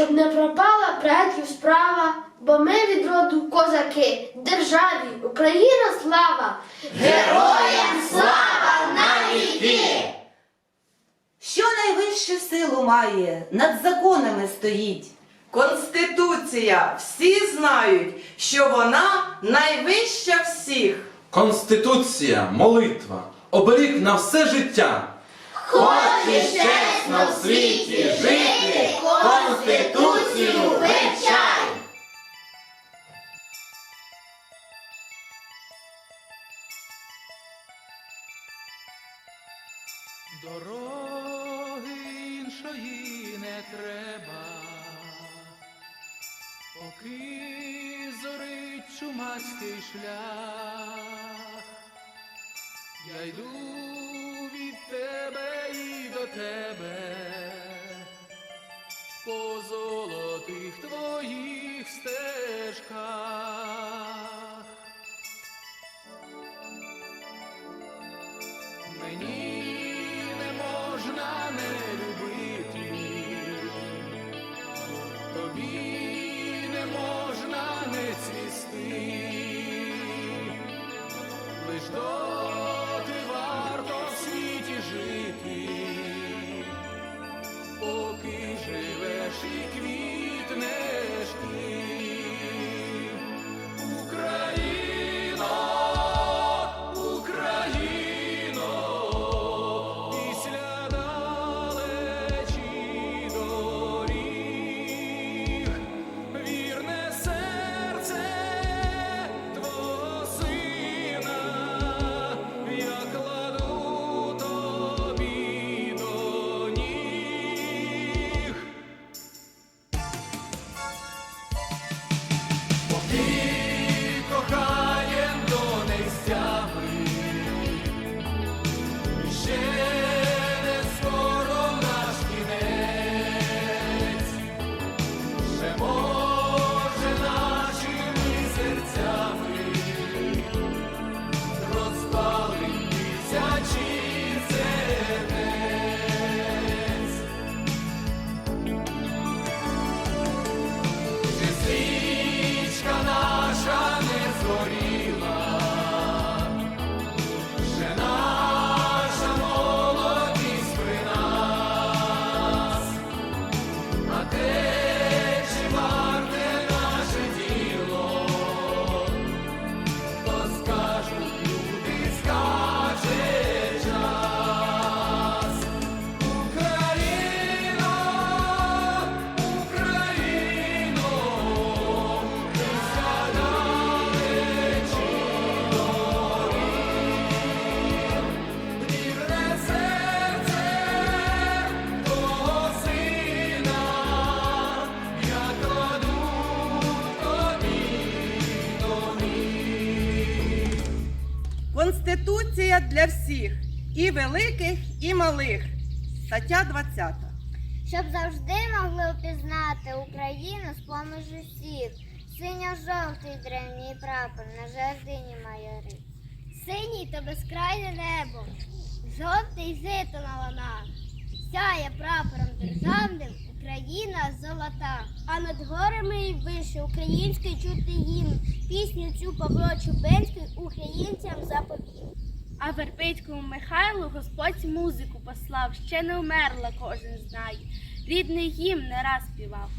щоб не пропала предків справа, бо ми від роду козаки, державі Україна слава! Героям слава на віки! Що найвищу силу має, над законами стоїть. Конституція. Всі знають, що вона найвища всіх. Конституція, молитва, оберіг на все життя. Хочеш чесно в світі Дороги іншої не треба, поки зорить чумацький шлях, я йду від тебе і до тебе, по для всіх, і великих, і малих. Стаття 20. щоб завжди могли впізнати Україну з поміж усіх. Синьо-жовтий древній прапор на жердині майорить. Синій то безкрайне небо, жовтий жито на ланах. Сяє прапором державним Україна золота. А над горами і вище український чути гімн. Пісню цю Павло Чубенський українцям заповів. А Вербицькому Михайлу Господь музику послав, ще не вмерла, кожен знає. Рідний гімн не раз співав.